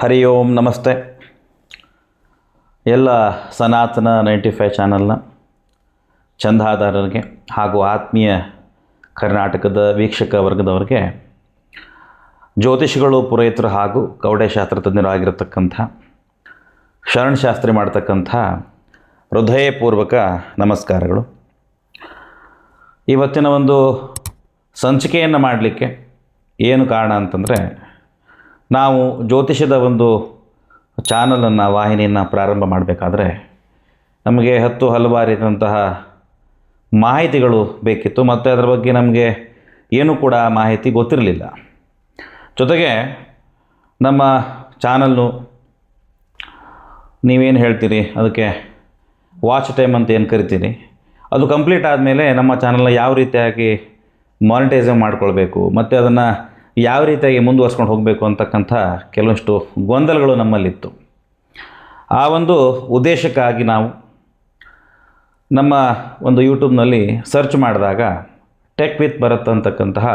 ಹರಿ ಓಂ ನಮಸ್ತೆ. ಎಲ್ಲ ಸನಾತನ ನೈಂಟಿ ಫೈವ್ ಚಾನಲ್ನ ಚಂದಾದಾರರಿಗೆ ಹಾಗೂ ಆತ್ಮೀಯ ಕರ್ನಾಟಕದ ವೀಕ್ಷಕ ವರ್ಗದವರಿಗೆ ಜ್ಯೋತಿಷಿಗಳು, ಪುರೋಹಿತರು ಹಾಗೂ ಕವಡೆಶಾಸ್ತ್ರ ತಜ್ಞರು ಆಗಿರತಕ್ಕಂಥ ಶರಣಶಾಸ್ತ್ರಿ ಮಾಡ್ತಕ್ಕಂಥ ಹೃದಯಪೂರ್ವಕ ನಮಸ್ಕಾರಗಳು. ಇವತ್ತಿನ ಒಂದು ಸಂಚಿಕೆಯನ್ನು ಮಾಡಲಿಕ್ಕೆ ಏನು ಕಾರಣ ಅಂತಂದರೆ ನಾವು ಜ್ಯೋತಿಷದ ಒಂದು ಚಾನಲನ್ನು, ವಾಹಿನಿಯನ್ನು ಪ್ರಾರಂಭ ಮಾಡಬೇಕಾದ್ರೆ ನಮಗೆ ಹತ್ತು ಹಲವಾರಿದಂತಹ ಮಾಹಿತಿಗಳು ಬೇಕಿತ್ತು, ಮತ್ತು ಅದರ ಬಗ್ಗೆ ನಮಗೆ ಏನೂ ಕೂಡ ಮಾಹಿತಿ ಗೊತ್ತಿರಲಿಲ್ಲ. ಜೊತೆಗೆ ನಮ್ಮ ಚಾನಲ್ಲು ನೀವೇನು ಹೇಳ್ತೀರಿ, ಅದಕ್ಕೆ ವಾಚ್ ಟೈಮ್ ಅಂತ ಏನು ಕರಿತೀರಿ, ಅದು ಕಂಪ್ಲೀಟ್ ಆದಮೇಲೆ ನಮ್ಮ ಚಾನಲ್ನ ಯಾವ ರೀತಿಯಾಗಿ ಮಾನಿಟೈಸಮ್ ಮಾಡ್ಕೊಳ್ಬೇಕು, ಮತ್ತು ಅದನ್ನು ಯಾವ ರೀತಿಯಾಗಿ ಮುಂದುವರ್ಸ್ಕೊಂಡು ಹೋಗಬೇಕು ಅಂತಕ್ಕಂಥ ಕೆಲವಷ್ಟು ಗೊಂದಲಗಳು ನಮ್ಮಲ್ಲಿತ್ತು. ಆ ಒಂದು ಉದ್ದೇಶಕ್ಕಾಗಿ ನಾವು ನಮ್ಮ ಒಂದು ಯೂಟ್ಯೂಬ್ನಲ್ಲಿ ಸರ್ಚ್ ಮಾಡಿದಾಗ ಟೆಕ್ ವಿತ್ ಭರತ್ ಅಂತಕ್ಕಂತಹ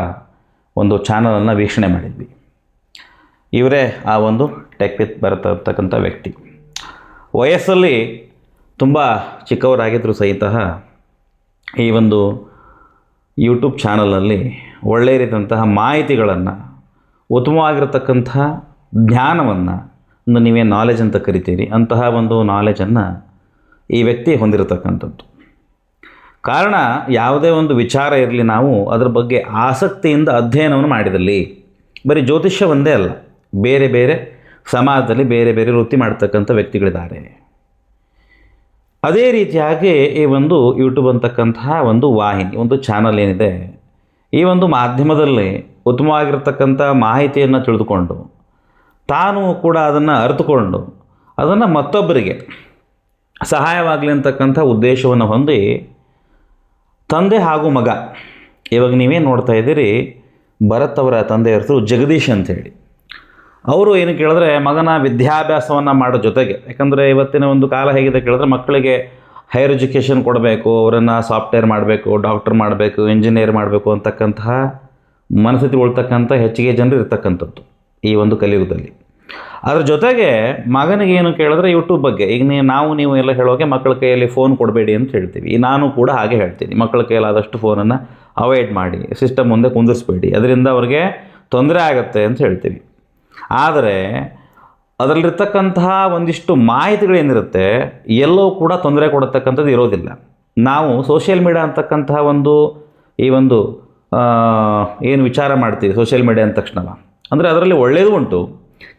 ಒಂದು ಚಾನಲನ್ನು ವೀಕ್ಷಣೆ ಮಾಡಿದ್ವಿ. ಇವರೇ ಆ ಒಂದು ಟೆಕ್ ವಿತ್ ಭರತ್ ಅಂತಕ್ಕಂಥ ವ್ಯಕ್ತಿ. ವಯಸ್ಸಲ್ಲಿ ತುಂಬ ಚಿಕ್ಕವರಾಗಿದ್ದರೂ ಸಹಿತ ಈ ಒಂದು ಯೂಟ್ಯೂಬ್ ಚಾನಲಲ್ಲಿ ಒಳ್ಳೆಯ ರೀತಿಯಂತಹ ಮಾಹಿತಿಗಳನ್ನು, ಉತ್ತಮವಾಗಿರತಕ್ಕಂಥ ಜ್ಞಾನವನ್ನು ಒಂದು ನೀವೇ ನಾಲೆಜ್ ಅಂತ ಕರಿತೀರಿ. ಅಂತಹ ಒಂದು ನಾಲೆಜನ್ನು ಈ ವ್ಯಕ್ತಿ ಹೊಂದಿರತಕ್ಕಂಥದ್ದು. ಕಾರಣ ಯಾವುದೇ ಒಂದು ವಿಚಾರ ಇರಲಿ ನಾವು ಅದರ ಬಗ್ಗೆ ಆಸಕ್ತಿಯಿಂದ ಅಧ್ಯಯನವನ್ನು ಮಾಡಿದಲ್ಲಿ, ಬರೀ ಜ್ಯೋತಿಷ್ಯ ಒಂದೇ ಅಲ್ಲ, ಬೇರೆ ಬೇರೆ ಸಮಾಜದಲ್ಲಿ ಬೇರೆ ಬೇರೆ ವೃತ್ತಿ ಮಾಡ್ತಕ್ಕಂಥ ವ್ಯಕ್ತಿಗಳಿದ್ದಾರೆ. ಅದೇ ರೀತಿಯಾಗಿ ಈ ಒಂದು ಯೂಟ್ಯೂಬ್ ಅಂತಕ್ಕಂತಹ ಒಂದು ವಾಹಿನಿ, ಒಂದು ಚಾನಲ್ ಏನಿದೆ ಈ ಒಂದು ಮಾಧ್ಯಮದಲ್ಲಿ ಉತ್ತಮವಾಗಿರ್ತಕ್ಕಂಥ ಮಾಹಿತಿಯನ್ನು ತಿಳಿದುಕೊಂಡು ತಾನು ಕೂಡ ಅದನ್ನು ಅರಿತುಕೊಂಡು ಅದನ್ನು ಮತ್ತೊಬ್ಬರಿಗೆ ಸಹಾಯವಾಗಲಿ ಅಂತಕ್ಕಂಥ ಉದ್ದೇಶವನ್ನು ಹೊಂದಿ ತಂದೆ ಹಾಗೂ ಮಗ, ಇವಾಗ ನೀವೇನು ನೋಡ್ತಾ ಇದ್ದೀರಿ, ಭರತ್ ಅವರ ತಂದೆಯ ಹೆಸರು ಜಗದೀಶ್ ಅಂತೇಳಿ. ಅವರು ಏನು ಕೇಳಿದ್ರೆ ಮಗನ ವಿದ್ಯಾಭ್ಯಾಸವನ್ನು ಮಾಡೋ ಜೊತೆಗೆ, ಯಾಕಂದರೆ ಇವತ್ತಿನ ಒಂದು ಕಾಲ ಹೇಗಿದೆ ಕೇಳಿದ್ರೆ ಮಕ್ಕಳಿಗೆ ಹೈಯರ್ ಎಜುಕೇಷನ್ ಕೊಡಬೇಕು, ಅವರನ್ನು ಸಾಫ್ಟ್ವೇರ್ ಮಾಡಬೇಕು ಡಾಕ್ಟರ್ ಮಾಡಬೇಕು ಇಂಜಿನಿಯರ್ ಮಾಡಬೇಕು ಅಂತಕ್ಕಂತಹ ಮನಸ್ಥಿತಿ ಉಳ್ತಕ್ಕಂಥ ಹೆಚ್ಚಿಗೆ ಜನರು ಇರ್ತಕ್ಕಂಥದ್ದು ಈ ಒಂದು ಕಲಿಯುಗದಲ್ಲಿ. ಅದ್ರ ಜೊತೆಗೆ ಮಗನಿಗೆ ಏನು ಕೇಳಿದ್ರೆ ಯೂಟ್ಯೂಬ್ ಬಗ್ಗೆ. ಈಗ ನೀವು ನಾವು ನೀವು ಎಲ್ಲ ಹೇಳೋಕೆ ಮಕ್ಕಳ ಕೈಯಲ್ಲಿ ಫೋನ್ ಕೊಡಬೇಡಿ ಅಂತ ಹೇಳ್ತೀವಿ. ನಾನು ಕೂಡ ಹಾಗೆ ಹೇಳ್ತೀನಿ. ಮಕ್ಕಳ ಕೈಯಲ್ಲಾದಷ್ಟು ಫೋನನ್ನು ಅವಾಯ್ಡ್ ಮಾಡಿ ಸಿಸ್ಟಮ್ ಮುಂದೆ ಕುಂದಿರಿಸ್ಬೇಡಿ. ಅದರಿಂದ ಅವ್ರಿಗೆ ತೊಂದರೆ ಆಗುತ್ತೆ ಅಂತ ಹೇಳ್ತೀವಿ. ಆದರೆ ಅದರಲ್ಲಿರ್ತಕ್ಕಂತಹ ಒಂದಿಷ್ಟು ಮಾಹಿತಿಗಳೇನಿರುತ್ತೆ, ಎಲ್ಲವೂ ಕೂಡ ತೊಂದರೆ ಕೊಡತಕ್ಕಂಥದ್ದು ಇರೋದಿಲ್ಲ. ನಾವು ಸೋಷಿಯಲ್ ಮೀಡಿಯಾ ಅಂತಕ್ಕಂತಹ ಒಂದು, ಈ ಒಂದು ಏನು ವಿಚಾರ ಮಾಡ್ತೀವಿ ಸೋಷಿಯಲ್ ಮೀಡಿಯಾ ಅಂದ ತಕ್ಷಣ ಅಂದರೆ ಅದರಲ್ಲಿ ಒಳ್ಳೆಯದು ಉಂಟು,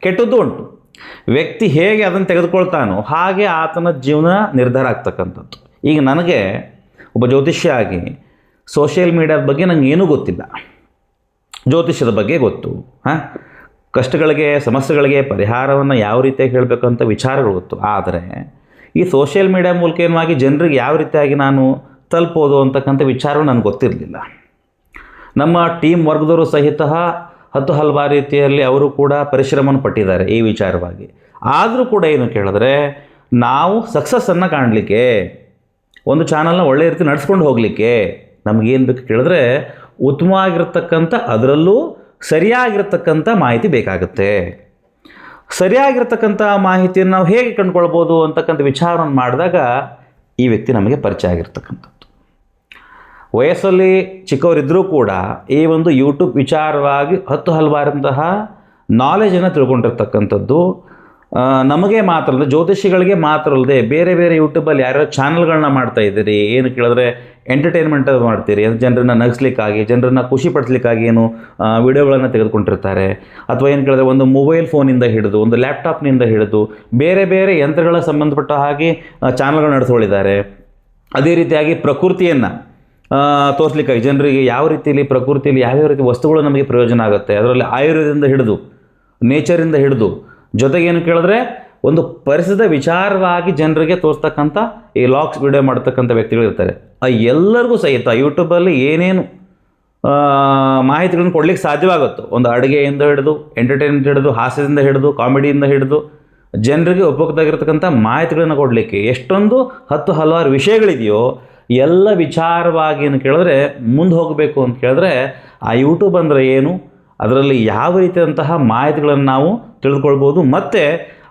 ಕೆಟ್ಟದ್ದು ಉಂಟು. ವ್ಯಕ್ತಿ ಹೇಗೆ ಅದನ್ನು ತೆಗೆದುಕೊಳ್ತಾನೋ ಹಾಗೆ ಆತನ ಜೀವನ ನಿರ್ಧಾರ ಆಗ್ತಕ್ಕಂಥದ್ದು. ಈಗ ನನಗೆ ಒಬ್ಬ ಜ್ಯೋತಿಷ್ಯ ಆಗಿ ಸೋಷಿಯಲ್ ಮೀಡಿಯಾದ ಬಗ್ಗೆ ನನಗೇನೂ ಗೊತ್ತಿಲ್ಲ. ಜ್ಯೋತಿಷ್ಯದ ಬಗ್ಗೆ ಗೊತ್ತು, ಹಾಂ? ಕಷ್ಟಗಳಿಗೆ, ಸಮಸ್ಯೆಗಳಿಗೆ ಪರಿಹಾರವನ್ನು ಯಾವ ರೀತಿಯಾಗಿ ಹೇಳಬೇಕಂತ ವಿಚಾರಗಳು ಗೊತ್ತು. ಆದರೆ ಈ ಸೋಷಿಯಲ್ ಮೀಡಿಯಾ ಮೂಲಕ ಏನಾಗಿ ಜನರಿಗೆ ಯಾವ ರೀತಿಯಾಗಿ ನಾನು ತಲುಪೋದು ಅಂತಕ್ಕಂಥ ವಿಚಾರ ನನಗೆ ಗೊತ್ತಿರಲಿಲ್ಲ. ನಮ್ಮ ಟೀಮ್ ವರ್ಗದವರು ಸಹಿತ ಹತ್ತು ಹಲವಾರು ರೀತಿಯಲ್ಲಿ ಅವರು ಕೂಡ ಪರಿಶ್ರಮವನ್ನು ಪಟ್ಟಿದ್ದಾರೆ ಈ ವಿಚಾರವಾಗಿ. ಆದರೂ ಕೂಡ ಏನು ಕೇಳಿದ್ರೆ, ನಾವು ಸಕ್ಸಸ್ಸನ್ನು ಕಾಣಲಿಕ್ಕೆ, ಒಂದು ಚಾನಲ್ನ ಒಳ್ಳೆಯ ರೀತಿ ನಡೆಸ್ಕೊಂಡು ಹೋಗಲಿಕ್ಕೆ ನಮಗೇನು ಬೇಕು ಕೇಳಿದ್ರೆ, ಉತ್ತಮವಾಗಿರ್ತಕ್ಕಂಥ ಅದರಲ್ಲೂ ಸರಿಯಾಗಿರ್ತಕ್ಕಂಥ ಮಾಹಿತಿ ಬೇಕಾಗುತ್ತೆ. ಸರಿಯಾಗಿರ್ತಕ್ಕಂಥ ಮಾಹಿತಿಯನ್ನು ನಾವು ಹೇಗೆ ಕಂಡುಕೊಳ್ಬೋದು ಅಂತಕ್ಕಂಥ ವಿಚಾರವನ್ನು ಮಾಡಿದಾಗ ಈ ವ್ಯಕ್ತಿ ನಮಗೆ ಪರಿಚಯ ಆಗಿರ್ತಕ್ಕಂಥದ್ದು. ವಯಸ್ಸಲ್ಲಿ ಚಿಕ್ಕವರಿದ್ದರೂ ಕೂಡ ಈ ಒಂದು ಯೂಟ್ಯೂಬ್ ವಿಚಾರವಾಗಿ ಹತ್ತು ಹಲವಾರಂತಹ ನಾಲೆಜನ್ನು ತಿಳ್ಕೊಂಡಿರ್ತಕ್ಕಂಥದ್ದು ನಮಗೆ ಮಾತ್ರ ಅಲ್ಲದೆ ಜ್ಯೋತಿಷಿಗಳಿಗೆ ಮಾತ್ರ ಅಲ್ಲದೆ ಬೇರೆ ಬೇರೆ ಯೂಟ್ಯೂಬಲ್ಲಿ ಯಾರ್ಯಾರು ಚಾನಲ್ಗಳನ್ನ ಮಾಡ್ತಾ ಇದ್ದೀರಿ, ಏನು ಕೇಳಿದ್ರೆ ಎಂಟರ್ಟೈನ್ಮೆಂಟ್ ಮಾಡ್ತೀರಿ, ಅದು ಜನರನ್ನ ನಗಿಸ್ಲಿಕ್ಕಾಗಿ, ಜನರನ್ನ ಖುಷಿ ಪಡಿಸ್ಲಿಕ್ಕಾಗಿ ಏನು ವಿಡಿಯೋಗಳನ್ನು ತೆಗೆದುಕೊಂಡಿರ್ತಾರೆ. ಅಥವಾ ಏನು ಕೇಳಿದ್ರೆ ಒಂದು ಮೊಬೈಲ್ ಫೋನಿಂದ ಹಿಡಿದು, ಒಂದು ಲ್ಯಾಪ್ಟಾಪ್ನಿಂದ ಹಿಡಿದು, ಬೇರೆ ಬೇರೆ ಯಂತ್ರಗಳ ಸಂಬಂಧಪಟ್ಟ ಹಾಗೆ ಚಾನಲ್ಗಳು ನಡೆಸ್ಕೊಂಡಿದ್ದಾರೆ. ಅದೇ ರೀತಿಯಾಗಿ ಪ್ರಕೃತಿಯನ್ನು ತೋರಿಸ್ಲಿಕ್ಕಾಗಿ, ಜನರಿಗೆ ಯಾವ ರೀತಿಯಲ್ಲಿ ಪ್ರಕೃತಿಯಲ್ಲಿ ಯಾವ್ಯಾವ ರೀತಿ ವಸ್ತುಗಳು ನಮಗೆ ಪ್ರಯೋಜನ ಆಗುತ್ತೆ, ಅದರಲ್ಲಿ ಆಯುರ್ವೇದದಿಂದ ಹಿಡಿದು ನೇಚರಿಂದ ಹಿಡಿದು ಜೊತೆಗೇನು ಕೇಳಿದ್ರೆ, ಒಂದು ಪರಿಸರದ ವಿಚಾರವಾಗಿ ಜನರಿಗೆ ತೋರಿಸ್ತಕ್ಕಂಥ ಈ ಲಾಕ್ಸ್ ವಿಡಿಯೋ ಮಾಡ್ತಕ್ಕಂಥ ವ್ಯಕ್ತಿಗಳು ಇರ್ತಾರೆ. ಆ ಎಲ್ಲರಿಗೂ ಸಹಿತ ಯೂಟ್ಯೂಬಲ್ಲಿ ಏನೇನು ಮಾಹಿತಿಗಳನ್ನು ಕೊಡ್ಲಿಕ್ಕೆ ಸಾಧ್ಯವಾಗುತ್ತೋ, ಒಂದು ಅಡುಗೆಯಿಂದ ಹಿಡಿದು ಎಂಟರ್ಟೈನ್ಮೆಂಟ್ ಹಿಡಿದು, ಹಾಸ್ಯದಿಂದ ಹಿಡಿದು, ಕಾಮಿಡಿಯಿಂದ ಹಿಡಿದು, ಜನರಿಗೆ ಉಪಯುಕ್ತವಾಗಿರ್ತಕ್ಕಂಥ ಮಾಹಿತಿಗಳನ್ನು ಕೊಡಲಿಕ್ಕೆ ಎಷ್ಟೊಂದು ಹತ್ತು ಹಲವಾರು ವಿಷಯಗಳಿದೆಯೋ, ಎಲ್ಲ ವಿಚಾರವಾಗಿ ಏನು ಕೇಳಿದ್ರೆ, ಮುಂದೆ ಹೋಗಬೇಕು ಅಂತ ಕೇಳಿದ್ರೆ, ಆ ಯೂಟ್ಯೂಬ್ ಅಂದರೆ ಏನು? ಅದರಲ್ಲಿ ಯಾವ ರೀತಿಯಾದಂತಹ ಮಾಹಿತಿಗಳನ್ನು ನಾವು ತಿಳಿದುಕೊಳ್ಬೋದು, ಮತ್ತು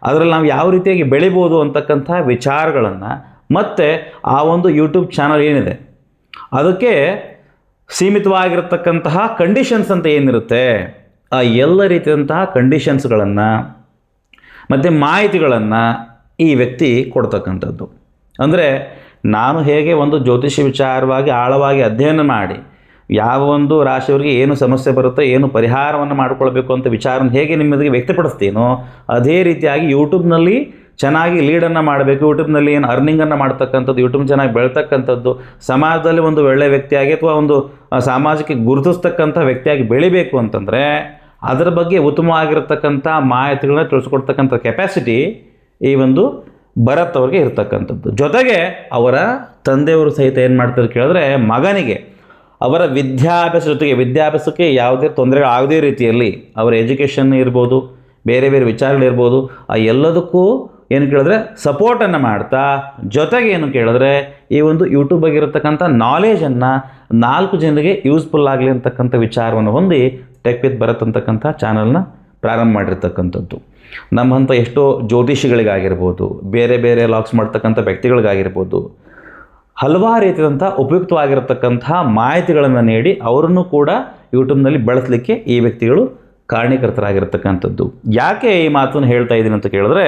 ಅದರಲ್ಲಿ ನಾವು ಯಾವ ರೀತಿಯಾಗಿ ಬೆಳಿಬೋದು ಅಂತಕ್ಕಂಥ ವಿಚಾರಗಳನ್ನು, ಮತ್ತು ಆ ಒಂದು ಯೂಟ್ಯೂಬ್ ಚಾನಲ್ ಏನಿದೆ, ಅದಕ್ಕೆ ಸೀಮಿತವಾಗಿರತಕ್ಕಂತಹ ಕಂಡೀಷನ್ಸ್ ಅಂತ ಏನಿರುತ್ತೆ, ಆ ಎಲ್ಲ ರೀತಿಯಾದಂತಹ ಕಂಡೀಷನ್ಸ್ಗಳನ್ನು ಮತ್ತು ಮಾಹಿತಿಗಳನ್ನು ಈ ವ್ಯಕ್ತಿ ಕೊಡ್ತಕ್ಕಂಥದ್ದು. ಅಂದರೆ ನಾನು ಹೇಗೆ ಒಂದು ಜ್ಯೋತಿಷ್ಯ ವಿಚಾರವಾಗಿ ಆಳವಾಗಿ ಅಧ್ಯಯನ ಮಾಡಿ ಯಾವ ಒಂದು ರಾಶಿಯವರಿಗೆ ಏನು ಸಮಸ್ಯೆ ಬರುತ್ತೋ, ಏನು ಪರಿಹಾರವನ್ನು ಮಾಡಿಕೊಳ್ಬೇಕು ಅಂತ ವಿಚಾರನ ಹೇಗೆ ನಿಮ್ಮದಿಗೆ ವ್ಯಕ್ತಪಡಿಸ್ತೀನೋ, ಅದೇ ರೀತಿಯಾಗಿ ಯೂಟ್ಯೂಬ್ನಲ್ಲಿ ಚೆನ್ನಾಗಿ ಲೀಡನ್ನು ಮಾಡಬೇಕು ಯೂಟ್ಯೂಬ್ನಲ್ಲಿ ಏನು ಅರ್ನಿಂಗನ್ನು ಮಾಡ್ತಕ್ಕಂಥದ್ದು ಯೂಟ್ಯೂಬ್ ಚೆನ್ನಾಗಿ ಬೆಳ್ತಕ್ಕಂಥದ್ದು, ಸಮಾಜದಲ್ಲಿ ಒಂದು ಒಳ್ಳೆಯ ವ್ಯಕ್ತಿಯಾಗಿ ಅಥವಾ ಒಂದು ಸಾಮಾಜಿಕ ಗುರುತಿಸ್ತಕ್ಕಂಥ ವ್ಯಕ್ತಿಯಾಗಿ ಬೆಳಿಬೇಕು ಅಂತಂದರೆ, ಅದರ ಬಗ್ಗೆ ಉತ್ತಮವಾಗಿರತಕ್ಕಂಥ ಮಾಹಿತಿಗಳನ್ನ ತಿಳಿಸ್ಕೊಡ್ತಕ್ಕಂಥ ಕೆಪಾಸಿಟಿ ಈ ಒಂದು ಭರತ್ ಅವ್ರಿಗೆ ಇರ್ತಕ್ಕಂಥದ್ದು. ಜೊತೆಗೆ ಅವರ ತಂದೆಯವರು ಸಹಿತ ಏನು ಮಾಡ್ತಾರೆ ಕೇಳಿದ್ರೆ, ಮಗನಿಗೆ ಅವರ ವಿದ್ಯಾಭ್ಯಾಸ ಜೊತೆಗೆ ವಿದ್ಯಾಭ್ಯಾಸಕ್ಕೆ ಯಾವುದೇ ತೊಂದರೆಗಳಾಗದೇ ರೀತಿಯಲ್ಲಿ ಅವರ ಎಜುಕೇಷನ್ ಇರ್ಬೋದು, ಬೇರೆ ಬೇರೆ ವಿಚಾರಗಳಿರ್ಬೋದು ಆ ಎಲ್ಲದಕ್ಕೂ ಏನು ಕೇಳಿದ್ರೆ ಸಪೋರ್ಟನ್ನು ಮಾಡ್ತಾ, ಜೊತೆಗೆ ಏನು ಕೇಳಿದ್ರೆ ಈ ಒಂದು ಯೂಟ್ಯೂಬ್ ಆಗಿರತಕ್ಕಂಥ ಇರತಕ್ಕಂಥ ನಾಲೇಜನ್ನು ನಾಲ್ಕು ಜನರಿಗೆ ಯೂಸ್ಫುಲ್ ಆಗಲಿ ಅಂತಕ್ಕಂಥ ವಿಚಾರವನ್ನು ಹೊಂದಿ ಟೆಕ್ ವಿತ್ ಭರತ್ ಅಂತಕ್ಕಂಥ ಚಾನಲ್ನ ಪ್ರಾರಂಭ ಮಾಡಿರ್ತಕ್ಕಂಥದ್ದು. ನಮ್ಮಂಥ ಎಷ್ಟೋ ಜ್ಯೋತಿಷಿಗಳಿಗಾಗಿರ್ಬೋದು, ಬೇರೆ ಬೇರೆ ಲಾಕ್ಸ್ ಮಾಡ್ತಕ್ಕಂಥ ವ್ಯಕ್ತಿಗಳಿಗಾಗಿರ್ಬೋದು ಹಲವಾರು ರೀತಿಯಾದಂಥ ಉಪಯುಕ್ತವಾಗಿರತಕ್ಕಂಥ ಮಾಹಿತಿಗಳನ್ನು ನೀಡಿ ಅವರನ್ನು ಕೂಡ ಯೂಟ್ಯೂಬ್ನಲ್ಲಿ ಬಳಸಲಿಕ್ಕೆ ಈ ವ್ಯಕ್ತಿಗಳು ಕಾರಣೀಕರ್ತರಾಗಿರ್ತಕ್ಕಂಥದ್ದು ಯಾಕೆ ಈ ಮಾತನ್ನು ಹೇಳ್ತಾ ಇದ್ದೀನಿ ಅಂತ ಕೇಳಿದ್ರೆ,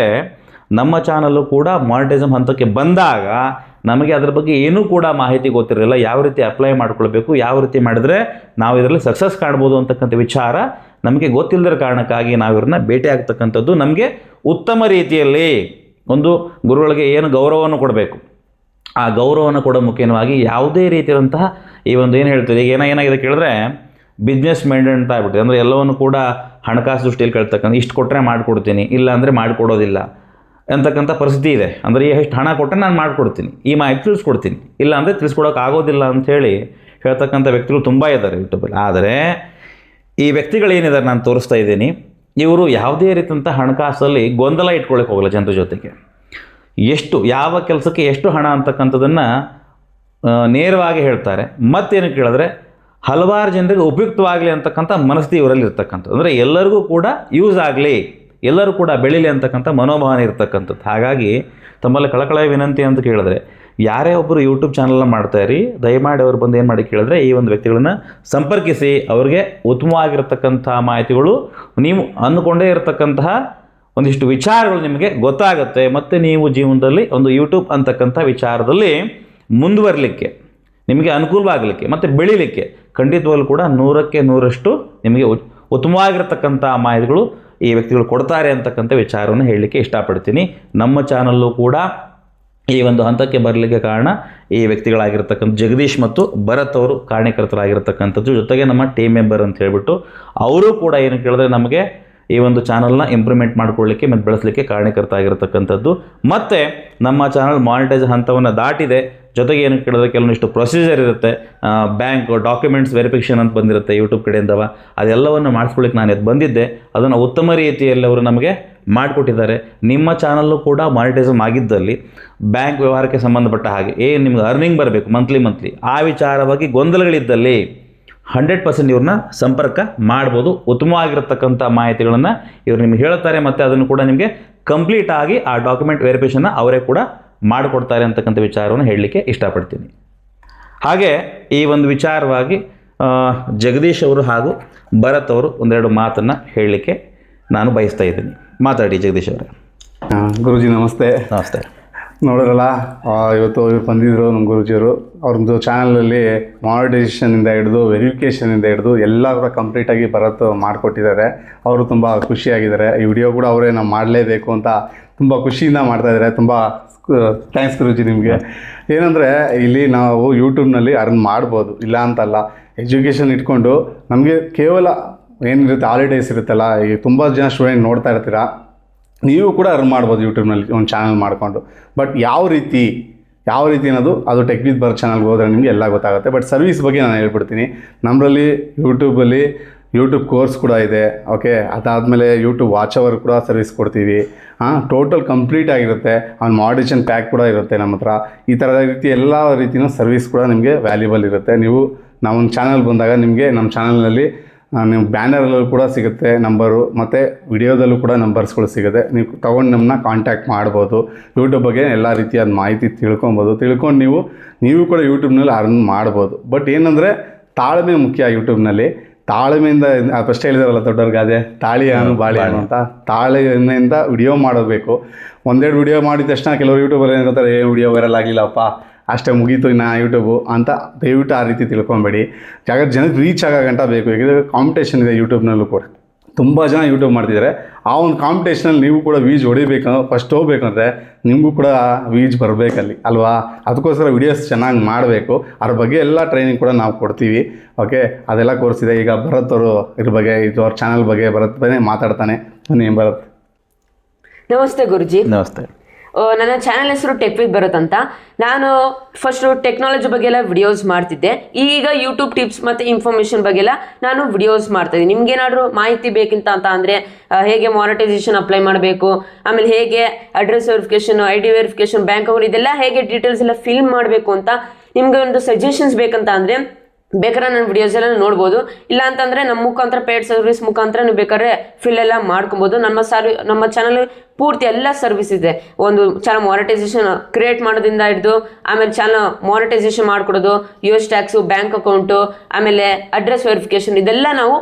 ನಮ್ಮ ಚಾನಲ್ಲು ಕೂಡ ಮಾನಿಟೈಸಮ್ ಹಂತಕ್ಕೆ ಬಂದಾಗ ನಮಗೆ ಅದರ ಬಗ್ಗೆ ಏನೂ ಕೂಡ ಮಾಹಿತಿ ಗೊತ್ತಿರಲಿಲ್ಲ. ಯಾವ ರೀತಿ ಅಪ್ಲೈ ಮಾಡ್ಕೊಳ್ಬೇಕು, ಯಾವ ರೀತಿ ಮಾಡಿದ್ರೆ ನಾವು ಇದರಲ್ಲಿ ಸಕ್ಸಸ್ ಕಾಣ್ಬೋದು ಅಂತಕ್ಕಂಥ ವಿಚಾರ ನಮಗೆ ಗೊತ್ತಿಲ್ಲದ ಕಾರಣಕ್ಕಾಗಿ ನಾವು ಇವ್ರನ್ನ ಭೇಟಿ ಆಗ್ತಕ್ಕಂಥದ್ದು ನಮಗೆ ಉತ್ತಮ ರೀತಿಯಲ್ಲಿ ಒಂದು ಗುರುಗಳಿಗೆ ಏನು ಗೌರವವನ್ನು ಕೊಡಬೇಕು. ಆ ಗೌರವವನ್ನು ಕೊಡೋ ಮುಖ್ಯವಾಗಿ ಯಾವುದೇ ರೀತಿಯಾದಂತಹ ಈ ಒಂದು ಏನು ಹೇಳ್ತೀವಿ ಈಗ ಏನೋ ಏನಾಗಿದೆ ಕೇಳಿದ್ರೆ ಬಿಸ್ನೆಸ್ ಮೈಂಡೆಡ್ ಅಂತ ಆಗ್ಬಿಟ್ಟಿದೆ. ಅಂದರೆ ಎಲ್ಲವನ್ನು ಕೂಡ ಹಣಕಾಸು ದೃಷ್ಟಿಯಲ್ಲಿ ಕೇಳ್ತಕ್ಕಂಥ, ಇಷ್ಟು ಕೊಟ್ಟರೆ ಮಾಡಿಕೊಡ್ತೀನಿ, ಇಲ್ಲ ಅಂದರೆ ಮಾಡಿಕೊಡೋದಿಲ್ಲ ಅಂತಕ್ಕಂಥ ಪರಿಸ್ಥಿತಿ ಇದೆ. ಅಂದರೆ ಎಷ್ಟು ಹಣ ಕೊಟ್ಟರೆ ನಾನು ಮಾಡಿಕೊಡ್ತೀನಿ, ಈ ಮಾಹಿತಿ ತಿಳಿಸ್ಕೊಡ್ತೀನಿ, ಇಲ್ಲ ಅಂದರೆ ತಿಳಿಸ್ಕೊಡೋಕೆ ಆಗೋದಿಲ್ಲ ಅಂಥೇಳಿ ಹೇಳ್ತಕ್ಕಂಥ ವ್ಯಕ್ತಿಗಳು ತುಂಬ ಇದ್ದಾರೆ ಯೂಟ್ಯೂಬಲ್ಲಿ ಆದರೆ ಈ ವ್ಯಕ್ತಿಗಳೇನಿದ್ದಾರೆ ನಾನು ತೋರಿಸ್ತಾ ಇದ್ದೀನಿ, ಇವರು ಯಾವುದೇ ರೀತಿಯಂಥ ಹಣಕಾಸಲ್ಲಿ ಗೊಂದಲ ಇಟ್ಕೊಳ್ಳೋಕೆ ಹೋಗಲ್ಲ ಜನರ ಜೊತೆಗೆ. ಎಷ್ಟು, ಯಾವ ಕೆಲಸಕ್ಕೆ ಎಷ್ಟು ಹಣ ಅಂತಕ್ಕಂಥದ್ದನ್ನು ನೇರವಾಗಿ ಹೇಳ್ತಾರೆ. ಮತ್ತೇನು ಕೇಳಿದ್ರೆ, ಹಲವಾರು ಜನರಿಗೆ ಉಪಯುಕ್ತವಾಗಲಿ ಅಂತಕ್ಕಂಥ ಮನಸ್ಥಿತಿ ಇವರಲ್ಲಿ ಇರ್ತಕ್ಕಂಥದ್ದು. ಅಂದರೆ ಎಲ್ಲರಿಗೂ ಕೂಡ ಯೂಸ್ ಆಗಲಿ, ಎಲ್ಲರೂ ಕೂಡ ಬೆಳೀಲಿ ಅಂತಕ್ಕಂಥ ಮನೋಭಾವನೆ ಇರ್ತಕ್ಕಂಥದ್ದು. ಹಾಗಾಗಿ ತಮ್ಮಲ್ಲಿ ಕಳಕಳ ವಿನಂತಿ ಅಂತ ಕೇಳಿದ್ರೆ, ಯಾರೇ ಒಬ್ಬರು ಯೂಟ್ಯೂಬ್ ಚಾನಲ್ನ ಮಾಡ್ತಾ ಇರಿ, ದಯಮಾಡಿ ಅವ್ರು ಬಂದು ಏನು ಮಾಡಿ ಕೇಳಿದ್ರೆ, ಈ ಒಂದು ವ್ಯಕ್ತಿಗಳನ್ನ ಸಂಪರ್ಕಿಸಿ, ಅವ್ರಿಗೆ ಉತ್ತಮವಾಗಿರ್ತಕ್ಕಂಥ ಮಾಹಿತಿಗಳು ನೀವು ಅಂದುಕೊಂಡೇ ಇರತಕ್ಕಂತಹ ಒಂದಿಷ್ಟು ವಿಚಾರಗಳು ನಿಮಗೆ ಗೊತ್ತಾಗುತ್ತೆ. ಮತ್ತು ನೀವು ಜೀವನದಲ್ಲಿ ಒಂದು ಯೂಟ್ಯೂಬ್ ಅಂತಕ್ಕಂಥ ವಿಚಾರದಲ್ಲಿ ಮುಂದುವರಲಿಕ್ಕೆ, ನಿಮಗೆ ಅನುಕೂಲವಾಗಲಿಕ್ಕೆ, ಮತ್ತು ಬೆಳೀಲಿಕ್ಕೆ ಖಂಡಿತವಾಗಲೂ ಕೂಡ ನೂರಕ್ಕೆ ನೂರಷ್ಟು ನಿಮಗೆ ಉತ್- ಉತ್ತಮವಾಗಿರ್ತಕ್ಕಂಥ ಮಾಹಿತಿಗಳು ಈ ವ್ಯಕ್ತಿಗಳು ಕೊಡ್ತಾರೆ ಅಂತಕ್ಕಂಥ ವಿಚಾರವನ್ನು ಹೇಳಲಿಕ್ಕೆ ಇಷ್ಟಪಡ್ತೀನಿ. ನಮ್ಮ ಚಾನಲ್ಲೂ ಕೂಡ ಈ ಒಂದು ಹಂತಕ್ಕೆ ಬರಲಿಕ್ಕೆ ಕಾರಣ ಈ ವ್ಯಕ್ತಿಗಳಾಗಿರ್ತಕ್ಕಂಥ ಜಗದೀಶ್ ಮತ್ತು ಭರತ್ ಅವರು ಕಾರಣೀಕರ್ತರಾಗಿರ್ತಕ್ಕಂಥದ್ದು ಜೊತೆಗೆ ನಮ್ಮ ಟೀಮ್ ಮೆಂಬರ್ ಅಂತ ಹೇಳಿಬಿಟ್ಟು, ಅವರು ಕೂಡ ಏನು ಕೇಳಿದ್ರೆ ನಮಗೆ ಈ ಒಂದು ಚಾನಲ್ನ ಇಂಪ್ರೂವ್ಮೆಂಟ್ ಮಾಡ್ಕೊಳ್ಳಿಕ್ಕೆ ಮತ್ತು ಬೆಳೆಸಲಿಕ್ಕೆ ಕಾರಣೀಕರ್ತ ಆಗಿರತಕ್ಕಂಥದ್ದು ಮತ್ತು ನಮ್ಮ ಚಾನಲ್ ಮಾನಿಟೈಸ್ ಹಂತವನ್ನು ದಾಟಿದೆ. ಜೊತೆಗೆ ಏನು ಕೇಳಿದ್ರೆ ಕೆಲವೊಂದಿಷ್ಟು ಪ್ರೊಸೀಜರ್ ಇರುತ್ತೆ. ಬ್ಯಾಂಕ್ ಡಾಕ್ಯುಮೆಂಟ್ಸ್ ವೆರಿಫಿಕೇಷನ್ ಅಂತ ಬಂದಿರುತ್ತೆ ಯೂಟ್ಯೂಬ್ ಕಡೆಯಿಂದವ. ಅದೆಲ್ಲವನ್ನು ಮಾಡಿಸ್ಕೊಳ್ಳಿಕ್ಕೆ ನಾನು ಇದು ಬಂದಿದ್ದೆ. ಅದನ್ನು ಉತ್ತಮ ರೀತಿಯಲ್ಲಿ ಅವರು ನಮಗೆ ಮಾಡಿಕೊಟ್ಟಿದ್ದಾರೆ. ನಿಮ್ಮ ಚಾನಲ್ಲು ಕೂಡ ಮಾನಿಟೈಸಮ್ ಆಗಿದ್ದಲ್ಲಿ ಬ್ಯಾಂಕ್ ವ್ಯವಹಾರಕ್ಕೆ ಸಂಬಂಧಪಟ್ಟ ಹಾಗೆ, ಏನು ನಿಮ್ಗೆ ಅರ್ನಿಂಗ್ ಬರಬೇಕು ಮಂತ್ಲಿ ಮಂತ್ಲಿ ಆ ವಿಚಾರವಾಗಿ ಗೊಂದಲಗಳಿದ್ದಲ್ಲಿ ಹಂಡ್ರೆಡ್ ಪರ್ಸೆಂಟ್ ಇವ್ರನ್ನ ಸಂಪರ್ಕ ಮಾಡ್ಬೋದು. ಉತ್ತಮವಾಗಿರತಕ್ಕಂಥ ಮಾಹಿತಿಗಳನ್ನು ಇವರು ನಿಮ್ಗೆ ಹೇಳ್ತಾರೆ ಮತ್ತು ಅದನ್ನು ಕೂಡ ನಿಮಗೆ ಕಂಪ್ಲೀಟ್ ಆಗಿ ಆ ಡಾಕ್ಯುಮೆಂಟ್ ವೆರಿಫಿಕೇಷನ್ನ ಅವರೇ ಕೂಡ ಮಾಡಿಕೊಡ್ತಾರೆ ಅಂತಕ್ಕಂಥ ವಿಚಾರವನ್ನು ಹೇಳಲಿಕ್ಕೆ ಇಷ್ಟಪಡ್ತೀನಿ. ಹಾಗೆ ಈ ಒಂದು ವಿಚಾರವಾಗಿ ಜಗದೀಶ್ ಅವರು ಹಾಗೂ ಭರತ್ ಅವರು ಒಂದೆರಡು ಮಾತನ್ನು ಹೇಳಲಿಕ್ಕೆ ನಾನು ಬಯಸ್ತಾ ಇದ್ದೀನಿ. ಮಾತಾಡಿ ಜಗದೀಶ್ ಅವರೇ. ಗುರುಜಿ ಗುರೂಜಿ ನಮಸ್ತೆ. ನಮಸ್ತೆ. ನೋಡಿರಲ್ಲ ಇವತ್ತು ಇವ್ರು ಬಂದಿದ್ರು ನಮ್ಮ ಗುರುಜಿಯವರು. ಅವ್ರದ್ದು ಚಾನಲಲ್ಲಿ ಮಾನಿಟೈಸೇಷನಿಂದ ಹಿಡಿದು ವೆರಿಫಿಕೇಷನಿಂದ ಹಿಡಿದು ಎಲ್ಲ ಕೂಡ ಕಂಪ್ಲೀಟಾಗಿ ಭರತ್ ಮಾಡಿಕೊಟ್ಟಿದ್ದಾರೆ. ಅವರು ತುಂಬ ಖುಷಿಯಾಗಿದ್ದಾರೆ. ಈ ವಿಡಿಯೋ ಕೂಡ ಅವರೇ ನಾವು ಮಾಡಲೇಬೇಕು ಅಂತ ತುಂಬ ಖುಷಿಯಿಂದ ಮಾಡ್ತಾ ಇದ್ದಾರೆ. ತುಂಬ ಥ್ಯಾಂಕ್ಸ್ ಗುರುಜಿ ನಿಮಗೆ. ಏನಂದರೆ, ಇಲ್ಲಿ ನಾವು ಯೂಟ್ಯೂಬ್ನಲ್ಲಿ ಅರ್ನ್ ಮಾಡ್ಬೋದು. ಇಲ್ಲ ಅಂತಲ್ಲ. ಎಜುಕೇಷನ್ ಇಟ್ಕೊಂಡು ನಮಗೆ ಕೇವಲ ಏನಿರುತ್ತೆ ಹಾಲಿಡೇಸ್ ಇರುತ್ತಲ್ಲ, ಈ ತುಂಬ ಜನ ಸ್ಟೂಡೆಂಟ್ ನೋಡ್ತಾ ಇರ್ತೀರಾ? ನೀವು ಕೂಡ ಅರ್ನ್ ಮಾಡ್ಬೋದು ಯೂಟ್ಯೂಬ್ನಲ್ಲಿ ಒಂದು ಚಾನಲ್ ಮಾಡಿಕೊಂಡು. ಬಟ್ ಯಾವ ರೀತಿ ಯಾವ ರೀತಿ ಅನ್ನೋದು, ಅದು ಟೆಕ್ ವಿತ್ ಬರ್ ಚಾನಲ್ಗೆ ಹೋದರೆ ನಿಮಗೆ ಎಲ್ಲ ಗೊತ್ತಾಗುತ್ತೆ. ಬಟ್ ಸರ್ವಿಸ್ ಬಗ್ಗೆ ನಾನು ಹೇಳ್ಬಿಡ್ತೀನಿ. ನಮ್ಮಲ್ಲಿ ಯೂಟ್ಯೂಬಲ್ಲಿ ಯೂಟ್ಯೂಬ್ ಕೋರ್ಸ್ ಕೂಡ ಇದೆ. ಓಕೆ ಅದಾದಮೇಲೆ ಯೂಟ್ಯೂಬ್ ವಾಚ್ ಅವರ್ ಕೂಡ ಸರ್ವಿಸ್ ಕೊಡ್ತೀವಿ. ಹಾಂ ಟೋಟಲ್ ಕಂಪ್ಲೀಟ್ ಆಗಿರುತ್ತೆ. ಅವ್ನ ಮಾಡಿಷನ್ ಪ್ಯಾಕ್ ಕೂಡ ಇರುತ್ತೆ ನಮ್ಮ ಹತ್ರ. ಈ ಥರದ ರೀತಿ ಎಲ್ಲ ರೀತಿಯೂ ಸರ್ವಿಸ್ ಕೂಡ ನಿಮಗೆ ವ್ಯಾಲ್ಯೂಬಲ್ ಇರುತ್ತೆ. ನೀವು ನಮ್ಮ ಚಾನಲ್ ಬಂದಾಗ ನಿಮಗೆ ನಮ್ಮ ಚಾನಲ್ನಲ್ಲಿ ನೀವು ಬ್ಯಾನರಲ್ಲೂ ಕೂಡ ಸಿಗುತ್ತೆ ನಂಬರು ಮತ್ತು ವಿಡಿಯೋದಲ್ಲೂ ಕೂಡ ನಂಬರ್ಸ್ಗಳು ಸಿಗುತ್ತೆ. ನೀವು ತೊಗೊಂಡು ನಮ್ಮನ್ನ ಕಾಂಟ್ಯಾಕ್ಟ್ ಮಾಡ್ಬೋದು. ಯೂಟ್ಯೂಬ್ ಬಗ್ಗೆ ಎಲ್ಲ ರೀತಿಯಾದ ಮಾಹಿತಿ ತಿಳ್ಕೊಬೋದು. ತಿಳ್ಕೊಂಡು ನೀವು ನೀವು ಕೂಡ ಯೂಟ್ಯೂಬ್ನಲ್ಲಿ ಅರ್ನ್ ಮಾಡ್ಬೋದು. ಬಟ್ ಏನಂದರೆ ತಾಳ್ಮೆ ಮುಖ್ಯ ಯೂಟ್ಯೂಬ್ನಲ್ಲಿ ತಾಳ್ಮೆಯಿಂದ ಫಸ್ಟ್ ಹೇಳಿದಾರಲ್ಲ ದೊಡ್ಡವ್ರ ಗಾದೆ ತಾಳಿ ಹಣ್ಣು ಬಾಳೆ ಹಣ್ಣು ಅಂತ. ತಾಳ್ಮೆಯಿಂದ ವಿಡಿಯೋ ಮಾಡಬೇಕು. ಒಂದೆರಡು ವಿಡಿಯೋ ಮಾಡಿದ ತಕ್ಷಣ ಕೆಲವರು ಯೂಟ್ಯೂಬಲ್ಲಿ ಏನು ಗೊತ್ತಾರೆ ಏನು ವಿಡಿಯೋ ವೈರಲ್ ಆಗಿಲ್ಲಪ್ಪ. ಅಷ್ಟೇ ಮುಗೀತು ಇನ್ನು ಯೂಟ್ಯೂಬು ಅಂತ ದಯವಿಟ್ಟು ಆ ರೀತಿ ತಿಳ್ಕೊಬೇಡಿ. ಜಾಗ ಜನಕ್ಕೆ ರೀಚ್ ಆಗೋ ಗಂಟ ಬೇಕು. ಯಾಕಂದರೆ ಕಾಂಪಿಟೇಷನ್ ಇದೆ ಯೂಟ್ಯೂಬ್ನಲ್ಲೂ ಕೂಡ. ತುಂಬ ಜನ ಯೂಟ್ಯೂಬ್ ಮಾಡ್ತಿದ್ದಾರೆ ಆ ಒಂದು ಕಾಂಪಿಟೇಷನಲ್ಲಿ ನೀವು ಕೂಡ ವೀಜ್ ಹೊಡಿಬೇಕು ಫಸ್ಟ್ ಹೋಗ್ಬೇಕಂದ್ರೆ ನಿಮಗೂ ಕೂಡ ವೀಜ್ ಬರಬೇಕಲ್ಲಿ ಅಲ್ವಾ? ಅದಕ್ಕೋಸ್ಕರ ವಿಡಿಯೋಸ್ ಚೆನ್ನಾಗಿ ಮಾಡಬೇಕು. ಅದ್ರ ಬಗ್ಗೆ ಎಲ್ಲ ಟ್ರೈನಿಂಗ್ ಕೂಡ ನಾವು ಕೊಡ್ತೀವಿ. ಓಕೆ ಅದೆಲ್ಲ ಕೋರ್ಸ್ ಇದೆ ಈಗ ಭರತ್ ಅವರು ಇದ್ರ ಬಗ್ಗೆ ಇದು ಅವ್ರ ಚಾನಲ್ ಬಗ್ಗೆ ಭರತ್ ಬಗ್ಗೆ ಮಾತಾಡ್ತಾನೆ. ಬನ್ನಿ ಭರತ್. ನಮಸ್ತೆ ಗುರುಜಿ. ನಮಸ್ತೆ. ನನ್ನ ಚಾನೆಲ್ ಹೆಸರು ಟೆಕ್ ವಿತ್ ಭರತ್ ಅಂತ ನಾನು ಫಸ್ಟು ಟೆಕ್ನಾಲಜಿ ಬಗ್ಗೆ ಎಲ್ಲ ವಿಡಿಯೋಸ್ ಮಾಡ್ತಿದ್ದೆ. ಈಗ ಯೂಟ್ಯೂಬ್ ಟಿಪ್ಸ್ ಮತ್ತು ಇನ್ಫಾರ್ಮೇಷನ್ ಬಗ್ಗೆ ಎಲ್ಲ ನಾನು ವಿಡಿಯೋಸ್ ಮಾಡ್ತಾ ಇದ್ದೀನಿ. ನಿಮ್ಗೇನಾದರೂ ಮಾಹಿತಿ ಬೇಕಿಂತ ಅಂತ ಅಂದರೆ ಹೇಗೆ ಮಾನಿಟೈಸೇಷನ್ ಅಪ್ಲೈ ಮಾಡಬೇಕು, ಆಮೇಲೆ ಹೇಗೆ address verification I D verification bank account ಇದೆಲ್ಲ ಹೇಗೆ ಡೀಟೇಲ್ಸ್ ಎಲ್ಲ ಫಿಲ್ ಮಾಡಬೇಕು ಅಂತ ನಿಮ್ಗೆ ಒಂದು ಸಜೆಷನ್ಸ್ ಬೇಕಂತ ಅಂದರೆ ಬೇಕಾದ್ರೆ ನನ್ನ ವಿಡಿಯೋಸ್ ಎಲ್ಲ ನೋಡ್ಬೋದು. ಇಲ್ಲ ಅಂತಂದ್ರೆ ನಮ್ಮ ಮುಖಾಂತರ ಪೇಡ್ ಸರ್ವಿಸ್ ಮುಖಾಂತರ ನೀವು ಬೇಕಾದ್ರೆ ಫಿಲ್ ಎಲ್ಲ ಮಾಡ್ಕೊಬೋದು. ನಮ್ಮ ಸರ್ವಿ ನಮ್ಮ ಚಾನಲ್ ಪೂರ್ತಿ ಎಲ್ಲ ಸರ್ವಿಸ್ ಇದೆ. ಒಂದು ಚಾನಲ್ ಮಾನಿಟೈಸೇಷನ್ ಕ್ರಿಯೇಟ್ ಮಾಡೋದಿಂದ ಹಿಡಿದು, ಆಮೇಲೆ channel monetisation ಮಾಡ್ಕೊಡೋದು U S tax bank account ಆಮೇಲೆ ಅಡ್ರೆಸ್ ವೆರಿಫಿಕೇಷನ್ ಇದೆಲ್ಲ ನಾವು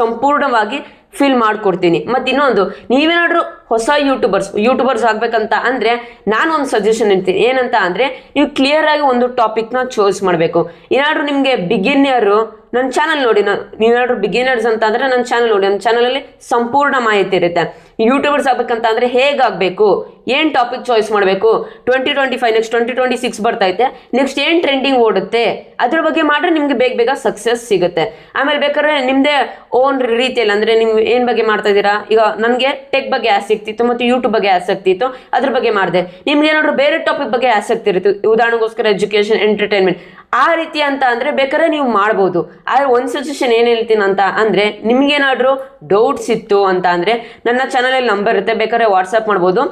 ಸಂಪೂರ್ಣವಾಗಿ ಫಿಲ್ ಮಾಡಿಕೊಡ್ತೀನಿ. ಮತ್ತು ಇನ್ನೊಂದು, ನೀವೇನಾದರೂ ಹೊಸ ಯೂಟ್ಯೂಬರ್ಸ್ ಯೂಟ್ಯೂಬರ್ಸ್ ಆಗಬೇಕಂತ ಅಂದರೆ ನಾನು ಒಂದು ಸಜೆಷನ್ ಹೇಳ್ತೀನಿ. ಏನಂತ ಅಂದರೆ, ನೀವು ಕ್ಲಿಯರಾಗಿ ಒಂದು ಟಾಪಿಕ್ನ ಚೂಸ್ ಮಾಡಬೇಕು. ಏನಾದರೂ ನಿಮಗೆ ಬಿಗಿನಿಯರು ನನ್ನ ಚಾನಲ್ ನೋಡಿ ನಾನು ನೀವೇನಾದ್ರು ಬಿಗಿನರ್ಸ್ ಅಂತ ಅಂದರೆ ನನ್ನ ಚಾನಲ್ ನೋಡಿ ನನ್ನ ಚಾನಲಲ್ಲಿ ಸಂಪೂರ್ಣ ಮಾಹಿತಿ ಇರುತ್ತೆ. ಯೂಟ್ಯೂಬರ್ಸ್ ಆಗಬೇಕಂತ ಅಂದರೆ ಹೇಗಾಗಬೇಕು? ಏನು ಟಾಪಿಕ್ ಚಾಯ್ಸ್ ಮಾಡಬೇಕು? Twenty twenty five next twenty twenty six ಬರ್ತೈತೆ ನೆಕ್ಸ್ಟ್ ಏನು ಟ್ರೆಂಡಿಂಗ್ ಓಡುತ್ತೆ? ಅದ್ರ ಬಗ್ಗೆ ಮಾಡಿದ್ರೆ ನಿಮಗೆ ಬೇಗ ಬೇಗ ಸಕ್ಸಸ್ ಸಿಗುತ್ತೆ. ಆಮೇಲೆ ಬೇಕಾದ್ರೆ ನಿಮ್ಮದೇ ಓನ್ ರೀತಿಯಲ್ಲಿ, ಅಂದರೆ ನೀವು ಏನು ಬಗ್ಗೆ ಮಾಡ್ತಾ ಇದ್ದೀರಾ? ಈಗ ನನಗೆ ಟೆಕ್ ಬಗ್ಗೆ ಆಸಕ್ತಿ ಇತ್ತು, ಮತ್ತು ಯೂಟ್ಯೂಬ್ ಬಗ್ಗೆ ಆಸಕ್ತಿ ಇತ್ತು. ಅದ್ರ ಬಗ್ಗೆ ಮಾಡಿದೆ. ನಿಮ್ಗೆ ಏನಾದ್ರು ಬೇರೆ ಟಾಪಿಕ್ ಬಗ್ಗೆ ಆಸಕ್ತಿ ಇರುತ್ತೆ ಉದಾಹರಣೆಗೋಸ್ಕರ ಎಜುಕೇಷನ್ ಎಂಟರ್ಟೈನ್ಮೆಂಟ್ ಆ ರೀತಿ ಅಂತ ಅಂದರೆ ಬೇಕಾದ್ರೆ ನೀವು ಮಾಡ್ಬೋದು. ಆದರೆ ಒಂದು ಸಜೆಷನ್ ಏನು ಹೇಳ್ತೀನಿ ಅಂತ ಅಂದರೆ ನಿಮ್ಗೇನಾದರೂ ಡೌಟ್ಸ್ ಇತ್ತು ಅಂತ ಅಂದರೆ ನನ್ನ ಚಾನಲಲ್ಲಿ ನಂಬರ್ ಇರುತ್ತೆ, ಬೇಕಾದ್ರೆ ವಾಟ್ಸಪ್ ಮಾಡ್ಬೋದು.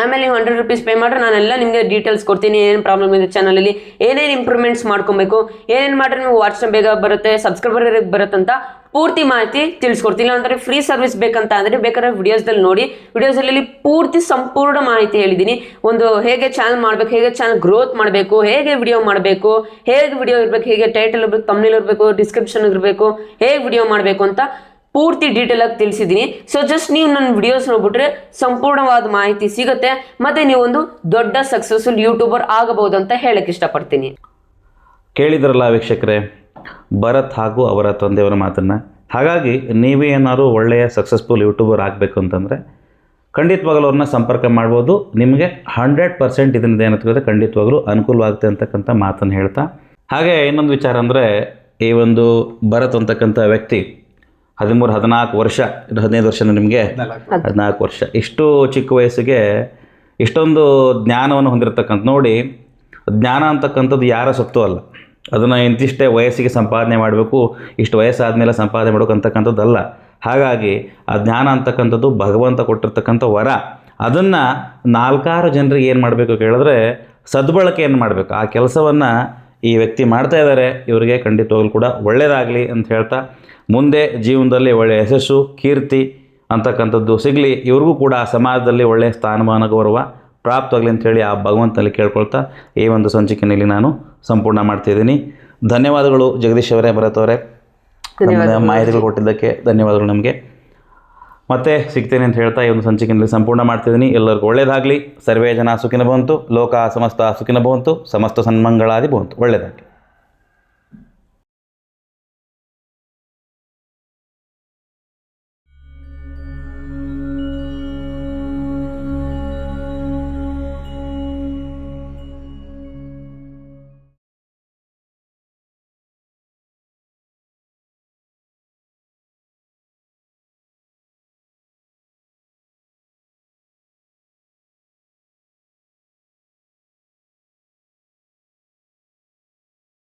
ಆಮೇಲೆ ನೀವು ಹಂಡ್ರೆಡ್ ರುಪೀಸ್ ಪೇ ಮಾಡ್ರೆ ನಾನೆಲ್ಲ ನಿಮಗೆ ಡೀಟೇಲ್ಸ್ ಕೊಡ್ತೀನಿ, ಏನೇನು ಪ್ರಾಬ್ಲಮ್ ಇದೆ ಚಾನಲಲ್ಲಿ ಏನೇನು ಇಂಪ್ರೂವ್ಮೆಂಟ್ಸ್ ಮಾಡ್ಕೊಬೇಕು, ಏನೇನು ಮಾಡ್ರೆ ನೀವು ವಾಟ್ಸಪ್ ಬೇಗ ಬರುತ್ತೆ ಸಬ್ಸ್ಕ್ರೈಬರ್ ಬರುತ್ತಂತ ಪೂರ್ತಿ ಮಾಹಿತಿ ತಿಳಿಸ್ಕೊಡ್ತೀನಿ. ಇಲ್ಲಾಂದ್ರೆ ಫ್ರೀ ಸರ್ವಿಸ್ ಬೇಕಂತ ಅಂದರೆ ಬೇಕಾದ್ರೆ ವಿಡಿಯೋಸ್ದಲ್ಲಿ ನೋಡಿ. ವಿಡಿಯೋಸಲ್ಲಿ ಪೂರ್ತಿ ಸಂಪೂರ್ಣ ಮಾಹಿತಿ ಹೇಳಿದ್ದೀನಿ. ಒಂದು ಹೇಗೆ ಚಾನಲ್ ಮಾಡಬೇಕು, ಹೇಗೆ ಚಾನಲ್ ಗ್ರೋತ್ ಮಾಡಬೇಕು, ಹೇಗೆ ವಿಡಿಯೋ ಮಾಡಬೇಕು, ಹೇಗೆ ವಿಡಿಯೋ ಇರಬೇಕು, ಹೇಗೆ ಟೈಟಲ್ ಇರಬೇಕು ತಮ್ಮಲ್ಲಿ ಇರಬೇಕು ಡಿಸ್ಕ್ರಿಪ್ಷನ್ ಇರಬೇಕು, ಹೇಗೆ ವಿಡಿಯೋ ಮಾಡಬೇಕು ಅಂತ ಪೂರ್ತಿ ಡೀಟೇಲ್ ಆಗಿ ತಿಳಿಸಿದ್ದೀನಿ. ಸೊ ಜಸ್ಟ್ ನೀವು ನನ್ನ ವಿಡಿಯೋಸ್ ನೋಡ್ಬಿಟ್ರೆ ಸಂಪೂರ್ಣವಾದ ಮಾಹಿತಿ ಸಿಗುತ್ತೆ. ಮತ್ತೆ ನೀವು ಒಂದು ದೊಡ್ಡ ಸಕ್ಸಸ್ಫುಲ್ ಯೂಟ್ಯೂಬರ್ ಆಗಬಹುದು ಅಂತ ಹೇಳಕ್ ಇಷ್ಟಪಡ್ತೀನಿ. ಕೇಳಿದ್ರಲ್ಲ ವೀಕ್ಷಕರೇ ಭರತ್ ಹಾಗೂ ಅವರ ತಂದೆಯವರ ಮಾತನ್ನು. ಹಾಗಾಗಿ ನೀವೇ ಏನಾದ್ರು ಒಳ್ಳೆಯ ಸಕ್ಸಸ್ಫುಲ್ ಯೂಟ್ಯೂಬರ್ ಆಗಬೇಕು ಅಂತಂದರೆ ಖಂಡಿತವಾಗಲೂ ಅವ್ರನ್ನ ಸಂಪರ್ಕ ಮಾಡ್ಬೋದು. ನಿಮಗೆ ಹಂಡ್ರೆಡ್ ಪರ್ಸೆಂಟ್ ಇದರಿಂದ ಏನಾಗ್ತದೆ ಖಂಡಿತವಾಗಲೂ ಅನುಕೂಲವಾಗುತ್ತೆ ಅಂತಕ್ಕಂಥ ಮಾತನ್ನು ಹೇಳ್ತಾ. ಹಾಗೆ ಇನ್ನೊಂದು ವಿಚಾರ ಅಂದರೆ ಈ ಒಂದು ಭರತ್ ಅಂತಕ್ಕಂಥ ವ್ಯಕ್ತಿ ಹದಿಮೂರು ಹದಿನಾಲ್ಕು ವರ್ಷ ಹದಿನೈದು ವರ್ಷ ನಿಮಗೆ ಹದಿನಾಲ್ಕು ವರ್ಷ. ಇಷ್ಟು ಚಿಕ್ಕ ವಯಸ್ಸಿಗೆ ಇಷ್ಟೊಂದು ಜ್ಞಾನವನ್ನು ಹೊಂದಿರತಕ್ಕಂಥ ನೋಡಿ ಜ್ಞಾನ ಅಂತಕ್ಕಂಥದ್ದು ಯಾರ ಸತ್ತು ಅಲ್ಲ. ಅದನ್ನು ಇಂತಿಷ್ಟೇ ವಯಸ್ಸಿಗೆ ಸಂಪಾದನೆ ಮಾಡಬೇಕು, ಇಷ್ಟು ವಯಸ್ಸಾದಮೇಲೆ ಸಂಪಾದನೆ ಮಾಡಬೇಕು ಅಂತಕ್ಕಂಥದ್ದಲ್ಲ. ಹಾಗಾಗಿ ಆ ಜ್ಞಾನ ಅಂತಕ್ಕಂಥದ್ದು ಭಗವಂತ ಕೊಟ್ಟಿರ್ತಕ್ಕಂಥ ವರ. ಅದನ್ನು ನಾಲ್ಕಾರು ಜನರಿಗೆ ಏನು ಮಾಡಬೇಕು ಕೇಳಿದ್ರೆ ಸದ್ಬಳಕೆಯನ್ನು ಮಾಡಬೇಕು? ಆ ಕೆಲಸವನ್ನು ಈ ವ್ಯಕ್ತಿ ಮಾಡ್ತಾ ಇದ್ದಾರೆ ಇವರಿಗೆ ಖಂಡಿತವಾಗ್ಲೂ ಕೂಡ ಒಳ್ಳೆಯದಾಗಲಿ ಅಂತ ಹೇಳ್ತಾ, ಮುಂದೆ ಜೀವನದಲ್ಲಿ ಒಳ್ಳೆಯ ಯಶಸ್ಸು, ಕೀರ್ತಿ ಅಂತಕ್ಕಂಥದ್ದು ಸಿಗಲಿ, ಇವ್ರಿಗೂ ಕೂಡ ಸಮಾಜದಲ್ಲಿ ಒಳ್ಳೆಯ ಸ್ಥಾನಮಾನ ಗೌರವ ಪ್ರಾಪ್ತವಾಗಲಿ ಅಂತೇಳಿ ಆ ಭಗವಂತನಲ್ಲಿ ಕೇಳ್ಕೊಳ್ತಾ ಈ ಒಂದು ಸಂಚಿಕೆಯಲ್ಲಿ ನಾನು ಸಂಪೂರ್ಣ ಮಾಡ್ತಿದ್ದೀನಿ. ಧನ್ಯವಾದಗಳು ಜಗದೀಶ್ ಅವರೇ ಭರತ್ ಅವರೇ. ಮಾಹಿತಿಗಳು ಕೊಟ್ಟಿದ್ದಕ್ಕೆ ಧನ್ಯವಾದಗಳು ನಮಗೆ. ಮತ್ತೆ ಸಿಗ್ತೇನೆ ಅಂತ ಹೇಳ್ತಾ ಈ ಒಂದು ಸಂಚಿಕೆಯಲ್ಲಿ ಸಂಪೂರ್ಣ ಮಾಡ್ತಿದ್ದೀನಿ. ಎಲ್ಲರಿಗೂ ಒಳ್ಳೆಯದಾಗಲಿ ಸರ್ವೇ ಜನ ಸುಖಿನ ಬಂತು ಲೋಕ ಸಮಸ್ತ ಸುಖಿನ ಬಂತು ಸಮಸ್ತ ಸನ್ಮಂಗಳಾದಿ ಬಂತು ಒಳ್ಳೆಯದಾಗಲಿ